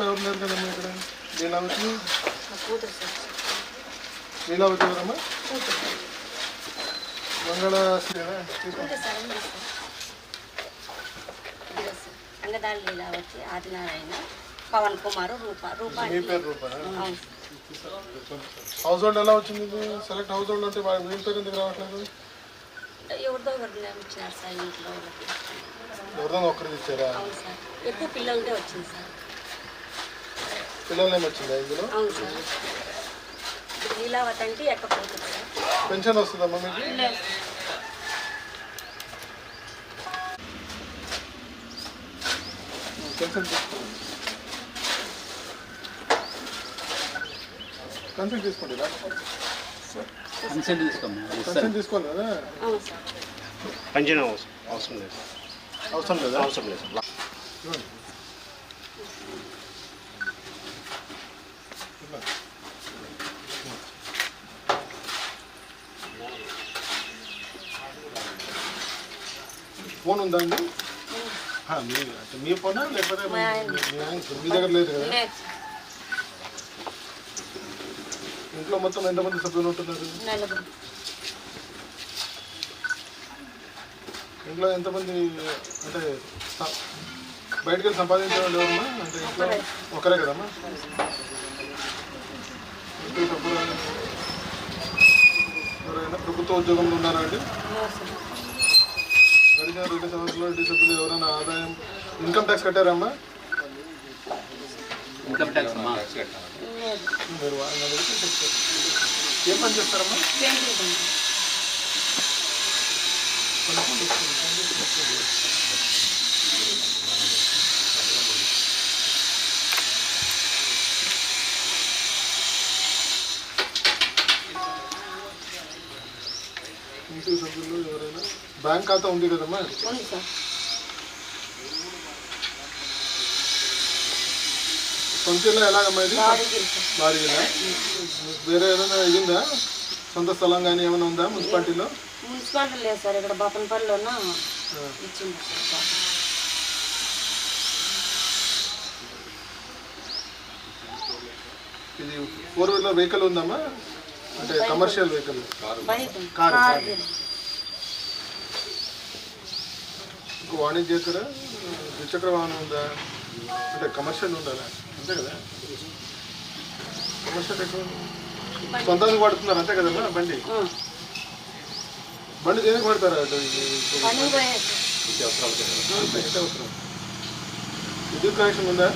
ఎవరు లేరు కదమ్మా ఇక్కడ? లీలావతి? లీలావతి ఎవరమ్మా? మంగళ అంగదారి లీలావతి ఆదినారాయణ పవన్ కుమార్ రూప రూప మీ పేరు హౌస్ హోల్డ్ ఎలా వచ్చింది సెలెక్ట్ హౌస్ హోల్డ్ అంటే వాళ్ళ పేరు ఎందుకు రావట్లేదు? ఎవరిదో ఒకరు ఇచ్చినారు సార్ ఇంట్లో వాళ్ళకి. ఎవరిదో ఒక్కరికి ఇచ్చారా? అవును సార్. ఎక్కువ పిల్లలదే వచ్చింది సార్. పిల్లలు ఏమి వచ్చిందా ఇందులో? అవును సార్. లీలావతి అంటే ఎక్క కూతురు సార్. పెన్షన్ వస్తుందమ్మా మీకు? పెన్షన్ పెన్షన్ తీసుకోండి. కన్సెంట్ తీసుకోమ్మా పెన్షన్ తీసుకోవాలి కదా పంచన అవసరం అవసరం లేదు. అవసరం లేదా? అవసరం లేదు. ఫోన్ ఉందా అండి? మీ ఫోనా లేకపోతే? మీ దగ్గర లేదు కదా లేదు సార్ ఇంట్లో మొత్తం ఎంతమంది సభ్యులు ఉంటున్నారు ఇంట్లో ఎంతమంది అంటే బయటికి వెళ్ళి సంపాదించే వాళ్ళు ఎవరమ్మా? అంటే ఇంట్లో. ఒకరే. కదమ్మా? ఎవరైనా ప్రభుత్వ ఉద్యోగంలో ఉన్నారా అండి? గడిచిన రెండు సంవత్సరాలు సభ్యులు ఎవరైనా ఆదాయం ఇన్కమ్ ట్యాక్స్ కట్టారమ్మా ఇన్కమ్ ట్యాక్స్ అమ్మా లేదు మీరు వాళ్ళని అడిగితే చెప్తారు. ఏం పని చేస్తారమ్మా పెయింటింగ్ పని. ఇంటి సభ్యులు ఎవరైనా బ్యాంక్ ఖాతా ఉంది కదమ్మా ఉంది సార్ సొంతలో ఎలాగమ్మా ఇది భారీగా వేరే ఏదైనా ఇది ఉందా సొంత స్థలం కానీ ఏమైనా ఉందా మున్సిపాలిటీలో? మున్సిపాలిటీ లేదు సార్. ఇక్కడ ఇచ్చింది సార్. ఇది ఫోర్ వీలర్ వెహికల్ ఉందమ్మా? అంటే కమర్షియల్ వెహికల్. బైక్ ఉంది. కారు. ఉంది. వాణిజ్యేతర ద్విచక్ర వాహనం ఉందా? అంటే కమర్షియల్ ఉండాలా అంతే కదా? వాడుతున్నారు అంతే కదమ్మా బండి? బండి దేనికి అవసరం విద్యుత్ కనెక్షన్ ఉందా?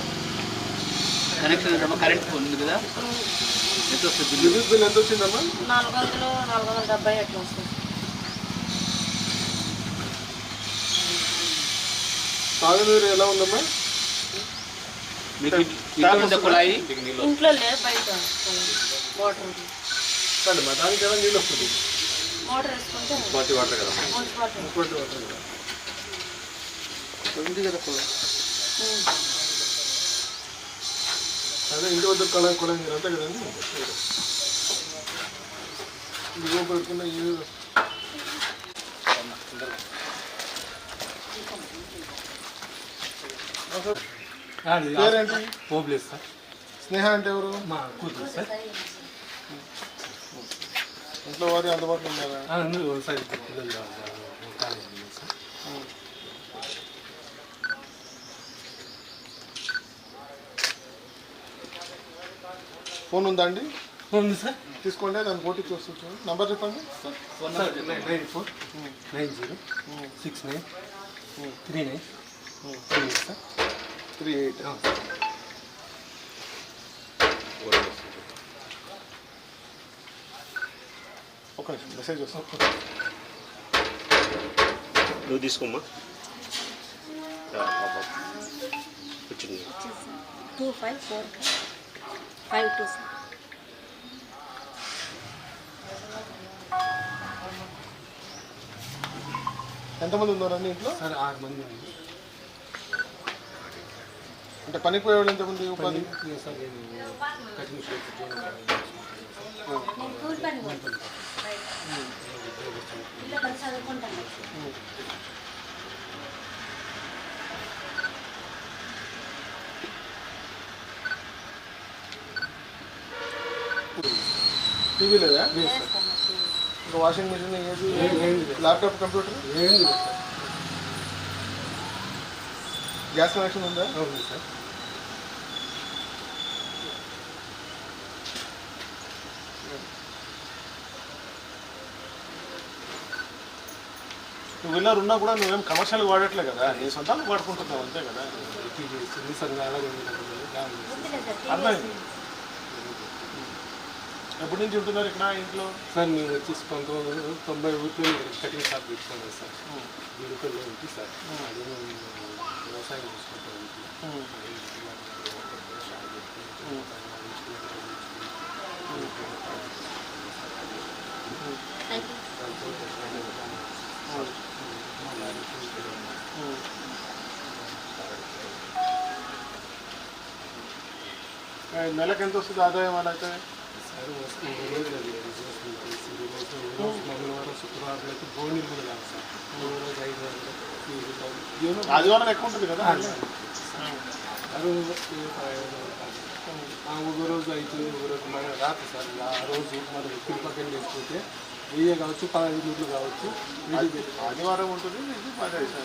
కనెక్షన్ ఏంటమ్మా కరెంట్ ఉంది కదా? ఎంత వస్తుంది విద్యుత్ బిల్ ఎంత వచ్చిందమ్మా? నాలుగు వందలు నాలుగు వందల డెబ్బై అట్లా వస్తుంది. తాగునీరు ఎలా ఉందమ్మా? మీకు ఇంట్లో ఉందా కుళాయి ఇంట్లో లేదు బయట మోటార్ ఉంది. కాదు మా దానికి ఎలా నీళ్ళు వస్తుంది మోటార్ వేసుకుంటే వాటర్ వాటర్ కదా మున్సిపాలిటీ మున్సిపాలిటీ వాటర్ కదా ఉంది కదా కుళాయి. ఉమ్. అదే ఇంటి వద్ద కుళాయి కుళాయి నీరు అంతే కదండి ఇదిగో పెడుతున్న ఈ పేరేంటి? పోబ్లేదు సార్ స్నేహ అంటే ఎవరు? మా కూతురు సార్ ఇంట్లో వారి అందుబాటులో ఉన్నారా? పిల్లలు కాలేజ్ సార్. ఫోన్ ఉందా అండి? ఉంది సార్. తీసుకోండి దాని ఓటీపీ వస్తుంది నంబర్ చెప్పండి. Sir nine four nine zero six nine three nine three sir. Three eight. ఒక నిమిషం మెసేజ్ వస్తుంది నువ్వు తీసుకోమ్మా. వచ్చింది two five four five two ఎంతమంది ఉన్నారండి ఇంట్లో సార్ ఆరు మంది అంటే పనిపోయేవాళ్ళు ఎంతమంది ఉపాధి? టీవీ లేదా? ఇంకా వాషింగ్ మెషిన్ ఏది? Laptop computer? ఏం లేదు గ్యాస్ కనెక్షన్ ఉందా? అవును సార్. నువ్వు విన్నర్ ఉన్నా కూడా నువ్వేం కమర్షియల్ వాడట్లే కదా. నీ సొంతానికి వాడుకుంటున్నావు అంతే కదా. చిన్న సంఘాల అర్థమైంది? ఎప్పటి నుంచి ఉంటున్నారు ఇక్కడ ఇంట్లో? సార్ మేము వచ్చేసి పంతొమ్మిది వందల తొంభై ఊరిలో కటింగ్ షాప్ పెట్టుకున్నాం సార్. ఉంది సార్. వ్యవసాయం చేసుకుంటాం ఇంట్లో. ఆ, నెలకు ఎంత వస్తుంది ఆదాయం అలా అయితే సార్ వస్తుంది రోజులు రోజు మంగళవారం శుక్రవారం అయితే బోనీలు కూడా కాదు? సార్ మూడు రోజు ఐదు వందలు ఈ రోజు ఆదివారం ఎక్కువ ఉంటుంది కదా ఒక రోజు అవుతుంది ఒక రోజు మన రాత్రి సార్ ఆ రోజు మనం పక్కన చేసుకుంటే వెయ్యి కావచ్చు పదహైదు నూట్లు కావచ్చు ఆదివారం ఉంటుంది శుక్రవారం పదహైదు.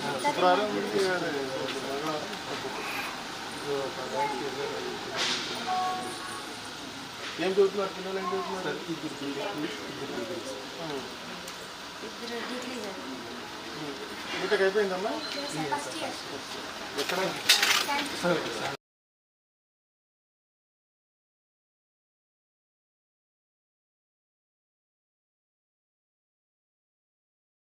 ఏం చదువుతున్నారు పిల్లలు ఏం చదువుతున్నారు? ఇద్దరు ఇద్దరు అయిపోయిందమ్మా? ఎక్కడ?